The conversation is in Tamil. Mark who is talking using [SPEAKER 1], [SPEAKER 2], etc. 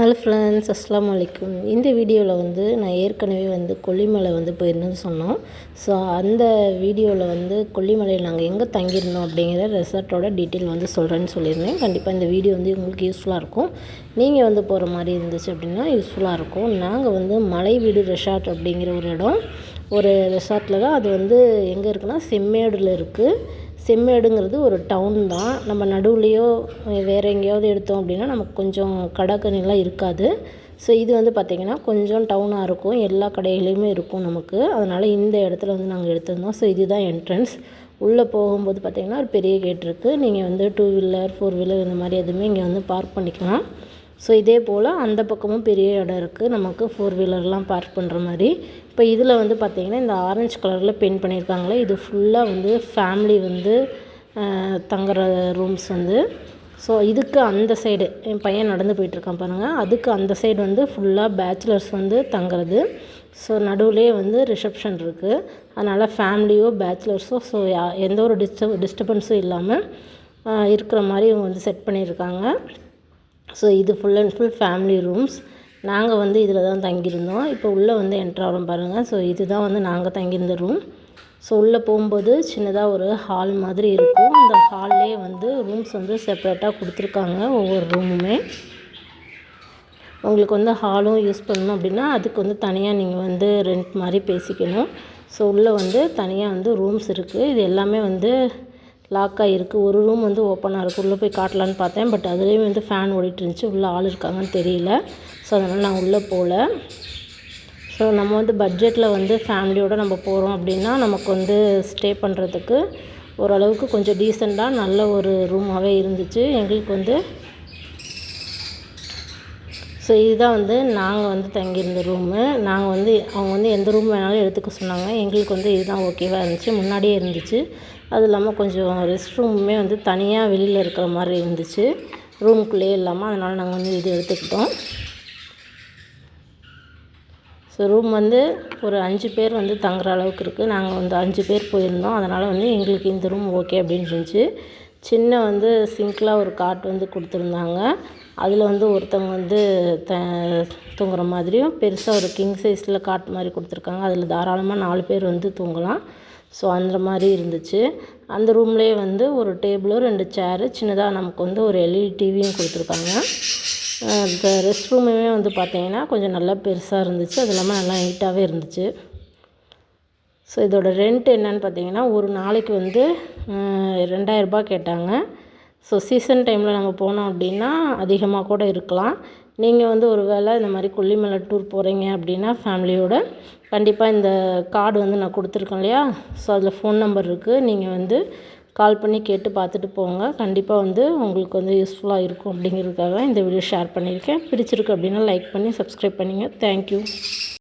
[SPEAKER 1] ஹலோ ஃப்ரெண்ட்ஸ் அஸ்லாம் வலைக்கும் இந்த வீடியோவில் வந்து நான் ஏற்கனவே வந்து கொல்லிமலை வந்து போயிருந்தேன்னு சொன்னோம். ஸோ அந்த வீடியோவில் வந்து கொல்லிமலையில் நாங்கள் எங்கே தங்கியிருந்தோம் அப்படிங்கிற ரெசார்ட்டோட டீட்டெயில் வந்து சொல்கிறேன்னு சொல்லியிருந்தேன். கண்டிப்பாக இந்த வீடியோ வந்து உங்களுக்கு யூஸ்ஃபுல்லாக இருக்கும். நீங்கள் வந்து போகிற மாதிரி இருந்துச்சு அப்படின்னா யூஸ்ஃபுல்லாக இருக்கும். நாங்கள் வந்து மலை வீடு ரெசார்ட் அப்படிங்கிற ஒரு இடம். ஒரு ரெசார்ட்டில் தான் அது வந்து எங்கே இருக்குன்னா செம்மேடில் இருக்குது செம்மேடுங்கிறது ஒரு டவுன் தான். நம்ம நடுவுலையோ வேறு எங்கேயாவது எடுத்தோம் அப்படின்னா நமக்கு கொஞ்சம் கடைக்கணிலாம் இருக்காது. ஸோ இது வந்து பார்த்திங்கன்னா கொஞ்சம் டவுனாக இருக்கும். எல்லா கடைகளையுமே இருக்கும் நமக்கு. அதனால் இந்த இடத்துல வந்து நாங்கள் எடுத்திருந்தோம். ஸோ இதுதான் என்ட்ரன்ஸ் உள்ளே போகும்போது பார்த்திங்கன்னா ஒரு பெரிய கேட் இருக்குது நீங்கள் வந்து டூ வீலர் ஃபோர் வீலர் இந்த மாதிரி எதுவுமே இங்கே வந்து பார்க் பண்ணிக்கலாம். ஸோ இதே போல் அந்த பக்கமும் பெரிய இடம் இருக்குது நமக்கு ஃபோர் வீலர்லாம் பார்க் பண்ணுற மாதிரி. இப்போ இதில் வந்து பார்த்திங்கன்னா இந்த ஆரஞ்சு கலரில் பெயிண்ட் பண்ணியிருக்காங்களே இது ஃபுல்லாக வந்து ஃபேமிலி வந்து தங்குற ரூம்ஸ் வந்து. ஸோ இதுக்கு அந்த சைடு என் பையன் நடந்து போயிட்டுருக்கான் பாருங்கள் அதுக்கு அந்த சைடு வந்து ஃபுல்லாக பேச்சுலர்ஸ் வந்து தங்குறது. ஸோ நடுவுலேயே வந்து ரிசப்ஷன் இருக்குது அதனால் ஃபேமிலியோ பேச்சுலர்ஸோ ஸோ எந்த ஒரு டிஸ்டர்ப் டிஸ்டர்பன்ஸும் இல்லாமல் இருக்கிற மாதிரி இவங்க வந்து செட் பண்ணியிருக்காங்க ஸோ இது full and full family rooms நாங்கள் வந்து இதில் தான் தங்கியிருந்தோம். இப்போ உள்ளே வந்து என்ட்ராகிறோம் பாருங்கள் ஸோ இதுதான் வந்து நாங்கள் தங்கியிருந்த ரூம் ஸோ உள்ளே போகும்போது சின்னதாக ஒரு ஹால் மாதிரி இருக்கும். இந்த ஹால்லே வந்து ரூம்ஸ் வந்து செப்ரேட்டாக கொடுத்துருக்காங்க ஒவ்வொரு ரூமுமே உங்களுக்கு வந்து ஹாலும் யூஸ் பண்ணணும் அப்படின்னா அதுக்கு வந்து தனியாக நீங்கள் வந்து ரெண்ட் மாதிரி பேசிக்கணும். ஸோ உள்ளே வந்து தனியாக வந்து ரூம்ஸ் இருக்குது இது எல்லாமே வந்து லாக்காக இருக்குது ஒரு ரூம் வந்து ஓப்பனாக இருக்குது உள்ளே போய் காட்டலான்னு பார்த்தேன். பட் அதுலேயும் வந்து ஃபேன் ஓடிட்டு இருந்துச்சு உள்ளே ஆள் இருக்காங்கன்னு தெரியல. ஸோ அதனால் நான் உள்ளே போகல ஸோ நம்ம வந்து பட்ஜெட்டில் வந்து ஃபேமிலியோடு நம்ம போகிறோம் அப்படின்னா நமக்கு வந்து ஸ்டே பண்ணுறதுக்கு ஓரளவுக்கு கொஞ்சம் டீசெண்டாக நல்ல ஒரு ரூமாகவே இருந்துச்சு. எங்களுக்கு வந்து ஸோ இதுதான் வந்து நாங்கள் வந்து தங்கியிருந்த ரூமு நாங்கள் வந்து அவங்க வந்து எந்த ரூம் வேணாலும் எடுத்துக்க சொன்னாங்க. எங்களுக்கு வந்து இதுதான் ஓகேவாக இருந்துச்சு. முன்னாடியே இருந்துச்சு. அது இல்லாமல் கொஞ்சம் ரெஸ்ட் ரூமுமே வந்து தனியாக வெளியில் இருக்கிற மாதிரி இருந்துச்சு. ரூம்குள்ளேயே இல்லாமல் அதனால் நாங்கள் வந்து இது எடுத்துக்கிட்டோம். ஸோ ரூம் வந்து ஒரு அஞ்சு பேர் வந்து தங்குற அளவுக்கு இருக்குது நாங்கள் வந்து அஞ்சு பேர் போயிருந்தோம். அதனால் வந்து எங்களுக்கு இந்த ரூம் ஓகே அப்படின்னு இருந்துச்சு. சின்ன வந்து சிங்கிளாக ஒரு காட் வந்து கொடுத்துருந்தாங்க. அதில் வந்து ஒருத்தவங்க வந்து த தூங்குற மாதிரியும் பெருசாக ஒரு கிங் சைஸில் காட் மாதிரி கொடுத்துருக்காங்க. அதில் தாராளமாக நாலு பேர் வந்து தூங்கலாம். ஸோ அந்த மாதிரி இருந்துச்சு. அந்த ரூம்லேயே வந்து ஒரு டேபிளும் ரெண்டு சேரு சின்னதாக நமக்கு வந்து ஒரு எல்இடி டிவியும் கொடுத்துருக்காங்க. இந்த ரெஸ்ட் ரூமுமே வந்து பார்த்திங்கன்னா கொஞ்சம் நல்லா பெருசாக இருந்துச்சு. அது இல்லாமல் நல்லா நீட்டாகவே இருந்துச்சு. ஸோ இதோட ரெண்ட் என்னன்னு பார்த்தீங்கன்னா ஒரு நாளைக்கு வந்து ரெண்டாயிரரூபா கேட்டாங்க. ஸோ சீசன் டைமில் நம்ம போனோம் அப்படின்னா அதிகமாக கூட இருக்கலாம். நீங்கள் வந்து ஒரு வேளை இந்த மாதிரி கொல்லிமலை டூர் போகிறீங்க அப்படின்னா ஃபேமிலியோட கண்டிப்பாக இந்த கார்டு வந்து நான் கொடுத்துருக்கேன் இல்லையா? ஸோ அதில் ஃபோன் நம்பர் இருக்குது நீங்கள் வந்து கால் பண்ணி கேட்டு பார்த்துட்டு போங்க. கண்டிப்பாக வந்து உங்களுக்கு வந்து யூஸ்ஃபுல்லாக இருக்கும் அப்படிங்கிறதுக்காக இந்த வீடியோ ஷேர் பண்ணியிருக்கேன். பிடிச்சிருக்கு அப்படின்னா லைக் பண்ணி சப்ஸ்கிரைப் பண்ணிங்க. தேங்க்யூ